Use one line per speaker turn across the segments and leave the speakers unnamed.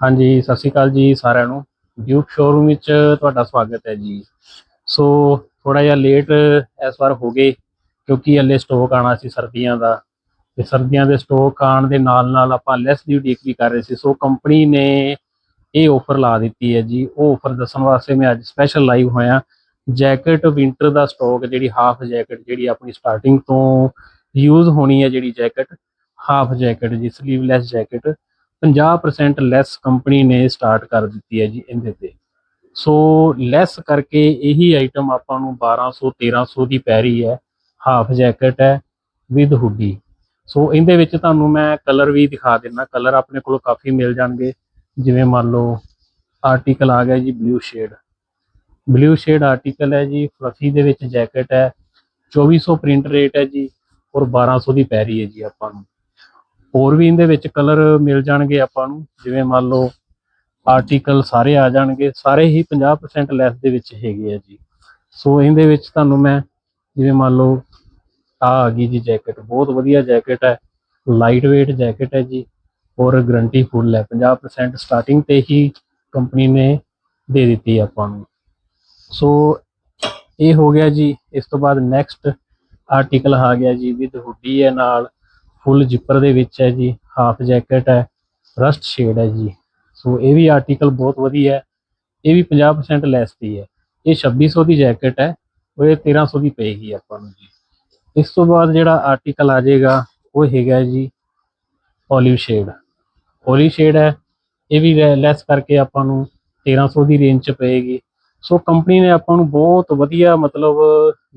ਹਾਂਜੀ, ਸਤਿ ਸ਼੍ਰੀ ਅਕਾਲ ਜੀ ਸਾਰਿਆਂ ਨੂੰ। ਡਿਊਕ ਸ਼ੋਰੂਮ ਵਿੱਚ ਤੁਹਾਡਾ ਸਵਾਗਤ ਹੈ ਜੀ। ਸੋ ਥੋੜਾ ਜਿਹਾ ਲੇਟ ਇਸ ਵਾਰ ਹੋ ਗਏ, ਕਿਉਂਕਿ ਹਲੇ ਸਟਾਕ ਆਣਾ ਸੀ ਸਰਦੀਆਂ ਦਾ। ਤੇ ਸਰਦੀਆਂ ਦੇ ਸਟਾਕ ਆਣ ਦੇ ਨਾਲ ਨਾਲ ਆਪਾਂ ਲੈਸ ਦੀ ਉਡੀਕ ਵੀ ਕਰ ਰਹੇ ਸੀ। ਸੋ ਕੰਪਨੀ ਨੇ ਇਹ ਆਫਰ ਲਾ ਦਿੱਤੀ ਹੈ ਜੀ। ਉਹ ਆਫਰ ਦੱਸਣ ਵਾਸਤੇ ਮੈਂ ਅੱਜ ਸਪੈਸ਼ਲ ਲਾਈਵ ਹੋਇਆ। ਜੈਕਟ ਵਿੰਟਰ ਦਾ ਸਟਾਕ ਜਿਹੜੀ ਹਾਫ ਜੈਕਟ ਜਿਹੜੀ ਆਪਣੀ ਸਟਾਰਟਿੰਗ ਤੋਂ ਯੂਜ਼ ਹੋਣੀ ਹੈ ਜਿਹੜੀ ਜੈਕਟ ਹਾਫ ਜੈਕਟ ਜੀ ਸਲੀਵਲੈਸ ਜੈਕਟ 50% ਲੈਸ ਕੰਪਨੀ ਨੇ ਸਟਾਰਟ ਕਰ ਦਿੱਤੀ ਹੈ ਜੀ ਇਹਦੇ ਤੇ। ਸੋ ਲੈਸ ਕਰਕੇ ਇਹੀ ਆਈਟਮ ਆਪਾਂ ਨੂੰ 1200 1300 ਦੀ ਪੈ ਰਹੀ ਹੈ। ਹਾਫ ਜੈਕਟ ਹੈ ਵਿਦ ਹੁੱਡੀ ਸੋ ਇਹਦੇ ਵਿੱਚ ਤੁਹਾਨੂੰ ਮੈਂ ਕਲਰ ਵੀ ਦਿਖਾ ਦਿੰਦਾ। ਕਲਰ ਆਪਣੇ ਕੋਲ ਕਾਫੀ ਮਿਲ ਜਾਣਗੇ। ਜਿਵੇਂ ਮੰਨ ਲਓ ਆਰਟੀਕਲ ਆ ਗਿਆ ਜੀ blue shade blue shade article ਹੈ ਜੀ ਫਲਫੀ ਦੇ ਵਿੱਚ ਜੈਕਟ ਹੈ। 2400 ਪ੍ਰਿੰਟ ਰੇਟ ਹੈ ਜੀ, ਔਰ 1200 ਦੀ ਪੈ ਰਹੀ ਹੈ ਜੀ ਆਪਾਂ ਨੂੰ। ਹੋਰ ਵੀ ਇਹਦੇ ਵਿੱਚ ਕਲਰ ਮਿਲ ਜਾਣਗੇ ਆਪਾਂ ਨੂੰ, ਜਿਵੇਂ ਮੰਨ ਲਓ ਆਰਟੀਕਲ ਸਾਰੇ ਆ ਜਾਣਗੇ, ਸਾਰੇ ਹੀ 50% ਲੈਸ ਦੇ ਵਿੱਚ ਹੈਗੇ ਆ ਜੀ। ਸੋ ਇਹਦੇ ਵਿੱਚ ਤੁਹਾਨੂੰ ਮੈਂ ਜਿਵੇਂ ਮੰਨ ਲਓ ਆ ਆ ਗਈ ਜੀ ਜੈਕਟ ਬਹੁਤ ਵਧੀਆ ਜੈਕਟ ਹੈ ਲਾਈਟ weight ਜੈਕਟ ਹੈ ਜੀ, ਔਰ ਗਰੰਟੀ ਫੁੱਲ ਹੈ 50% ਸਟਾਰਟਿੰਗ ਤੇ ਹੀ ਕੰਪਨੀ ਨੇ ਦੇ ਦਿੱਤੀ ਆਪਾਂ ਨੂੰ। ਸੋ ਇਹ ਹੋ ਗਿਆ ਜੀ, ਇਸ ਤੋਂ ਬਾਅਦ ਨੈਕਸਟ ਆਰਟੀਕਲ ਆ ਗਿਆ ਜੀ ਵਿਦ ਹੁੱਡੀ ਹੈ ਨਾਲ। ਫੁੱਲ ਜਿੱਪਰ ਦੇ ਵਿੱਚ ਹੈ ਜੀ, ਹਾਫ ਜੈਕਟ ਹੈ, ਰਸਟ ਸ਼ੇਡ ਹੈ ਜੀ। ਸੋ ਇਹ ਵੀ ਆਰਟੀਕਲ ਬਹੁਤ ਵਧੀਆ ਹੈ, ਇਹ ਵੀ 50% ਲੈਸ ਦੀ ਹੈ। ਇਹ 2600 ਦੀ ਜੈਕਟ ਹੈ, ਉਹ ਇਹ 1300 ਦੀ ਪਏਗੀ ਆਪਾਂ ਨੂੰ ਜੀ। ਇਸ ਤੋਂ ਬਾਅਦ ਜਿਹੜਾ ਆਰਟੀਕਲ ਆ ਜਾਏਗਾ, ਉਹ ਹੈਗਾ ਜੀ 올ਿਵ ਸ਼ੇਡ 올ਿਵ ਸ਼ੇਡ ਹੈ, ਇਹ ਵੀ ਲੈਸ ਕਰਕੇ ਆਪਾਂ ਨੂੰ 1300 ਦੀ ਰੇਂਜ ਚ ਪਏਗੀ। ਸੋ ਕੰਪਨੀ ਨੇ ਆਪਾਂ ਨੂੰ ਬਹੁਤ ਵਧੀਆ ਮਤਲਬ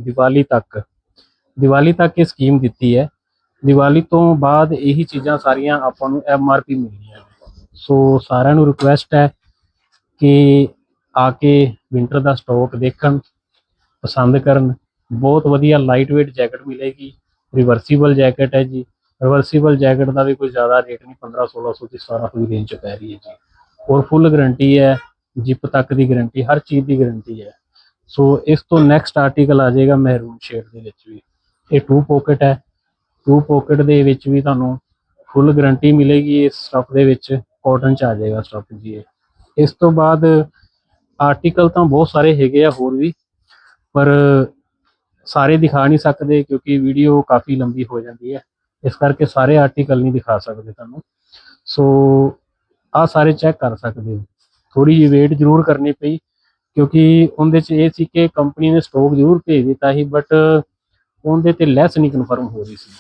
ਦੀਵਾਲੀ ਤੱਕ ਦੀਵਾਲੀ ਤੱਕ ਇਹ ਸਕੀਮ ਦਿੱਤੀ ਹੈ। ਦੀਵਾਲੀ ਤੋਂ ਬਾਅਦ ਇਹੀ ਚੀਜ਼ਾਂ ਸਾਰੀਆਂ ਆਪਾਂ ਨੂੰ ਐੱਮ ਆਰ ਪੀ ਮਿਲਣੀਆਂ ਸੋ ਸਾਰਿਆਂ ਨੂੰ ਰਿਕੁਐਸਟ ਹੈ ਕਿ ਆ ਕੇ ਵਿੰਟਰ ਦਾ ਸਟਾਕ ਦੇਖਣ, ਪਸੰਦ ਕਰਨ। ਬਹੁਤ ਵਧੀਆ ਲਾਈਟ weight ਜੈਕਟ ਮਿਲੇਗੀ। ਰਿਵਰਸੀਬਲ ਜੈਕਟ ਹੈ ਜੀ। ਰਿਵਰਸੀਬਲ ਜੈਕਟ ਦਾ ਵੀ ਕੋਈ ਜ਼ਿਆਦਾ ਰੇਟ ਨਹੀਂ 15 1600 ਦੀ 1700 ਦੀ ਰੇਂਜ ਚ ਪੈ ਰਹੀ ਹੈ ਜੀ। ਔਰ ਫੁੱਲ ਗਾਰੰਟੀ ਹੈ। ਜਿਪ ਤੱਕ ਦੀ ਗਾਰੰਟੀ ਹਰ ਚੀਜ਼ ਦੀ ਗਾਰੰਟੀ ਹੈ। ਸੋ ਇਸ ਤੋਂ ਨੈਕਸਟ ਆਰਟੀਕਲ ਆ ਜਾਏਗਾ ਮਹਿਰੂਨ ਸ਼ੇਡ ਦੇ ਵਿੱਚ ਵੀ। ਇਹ ਟੂ ਪੋਕਟ ਹੈ। ਟੂ ਪੋਕਟ ਦੇ ਵਿੱਚ ਵੀ ਤੁਹਾਨੂੰ ਫੁੱਲ ਗਾਰੰਟੀ ਮਿਲੇਗੀ ਇਸ ਸਟੱਫ ਦੇ ਵਿੱਚ ਕਾਟਨ ਚ ਆ ਜਾਏਗਾ ਸਟਫ ਜੀ ਇਹ। ਇਸ ਤੋਂ ਬਾਅਦ ਆਰਟੀਕਲ ਤਾਂ ਬਹੁਤ ਸਾਰੇ ਹੈਗੇ ਆ ਹੋਰ ਵੀ, ਪਰ ਸਾਰੇ ਦਿਖਾ ਨਹੀਂ ਸਕਦੇ ਕਿਉਂਕਿ ਵੀਡੀਓ ਕਾਫੀ ਲੰਬੀ ਹੋ ਜਾਂਦੀ ਹੈ। ਇਸ ਕਰਕੇ ਸਾਰੇ ਆਰਟੀਕਲ ਨਹੀਂ ਦਿਖਾ ਸਕਦੇ ਤੁਹਾਨੂੰ। ਸੋ ਆ ਸਾਰੇ ਚੈੱਕ ਕਰ ਸਕਦੇ ਹੋ। ਥੋੜੀ ਜਿਹੀ ਵੇਟ ਜ਼ਰੂਰ ਕਰਨੀ ਪਈ, ਕਿਉਂਕਿ ਉਹਦੇ ਚ ਇਹ ਸੀ ਕਿ ਕੰਪਨੀ ਨੇ ਸਟਾਕ ਜ਼ਰੂਰ ਭੇਜ ਦਿੱਤਾ ਸੀ ਬਟ ਉਹਦੇ ਤੇ ਲੈਸ ਨਹੀਂ ਕਨਫਰਮ ਹੋ ਰਹੀ ਸੀ।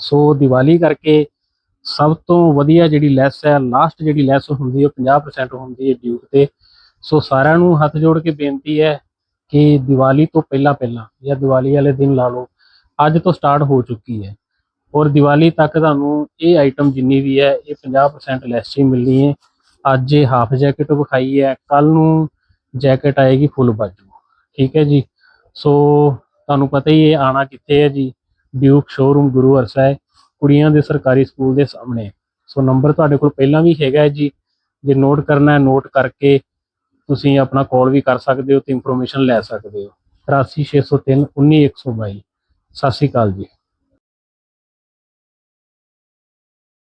ਸੋ ਦੀਵਾਲੀ ਕਰਕੇ ਸਭ ਤੋਂ ਵਧੀਆ ਜਿਹੜੀ ਲੈਸ ਹੈ ਲਾਸਟ ਜਿਹੜੀ ਲੈਸ ਹੁੰਦੀ ਹੈ, ਉਹ 50% ਹੁੰਦੀ ਹੈ ਡਿਊਕ ਤੇ। ਸੋ ਸਾਰਿਆਂ ਨੂੰ ਹੱਥ ਜੋੜ ਕੇ ਬੇਨਤੀ ਹੈ ਕਿ ਦੀਵਾਲੀ ਤੋਂ ਪਹਿਲਾਂ ਪਹਿਲਾਂ ਜਾਂ ਦੀਵਾਲੀ ਵਾਲੇ ਦਿਨ ਲਾ ਲਓ, ਅੱਜ ਤੋਂ ਸਟਾਰਟ ਹੋ ਚੁੱਕੀ ਹੈ। ਔਰ ਦੀਵਾਲੀ ਤੱਕ ਤੁਹਾਨੂੰ ਇਹ ਆਈਟਮ ਜਿੰਨੀ ਵੀ ਹੈ, ਇਹ 50% ਲੈਸ ਹੀ ਮਿਲਣੀ ਹੈ। ਅੱਜ ਇਹ ਹਾਫ ਜੈਕਟ ਵਿਖਾਈ ਹੈ ਕੱਲ ਨੂੰ ਜੈਕਟ ਆਏਗੀ ਫੁੱਲ ਬਾਜੂ ਠੀਕ ਹੈ ਜੀ? ਸੋ ਤੁਹਾਨੂੰ ਪਤਾ ਹੀ ਇਹ ਆਣਾ ਕਿੱਥੇ ਹੈ ਜੀ? ਡਿਊਕ ਸ਼ੋਰੂਮ ਗੁਰੂ ਸਾਹਿਬ, ਕੁੜੀਆਂ ਦੇ ਸਰਕਾਰੀ ਸਕੂਲ ਦੇ ਸਾਹਮਣੇ। ਸੋ ਨੰਬਰ ਤੁਹਾਡੇ ਕੋਲ ਪਹਿਲਾਂ ਵੀ ਹੈਗਾ ਹੈ ਜੀ। ਜੇ ਨੋਟ ਕਰਨਾ ਹੈ ਨੋਟ ਕਰਕੇ ਤੁਸੀਂ ਆਪਣਾ ਕਾਲ ਵੀ ਕਰ ਸਕਦੇ ਹੋ ਤੇ ਇਨਫੋਰਮੇਸ਼ਨ ਲੈ ਸਕਦੇ ਹੋ। 83603 19122 ਸਤਿ ਸ਼੍ਰੀ ਅਕਾਲ ਜੀ।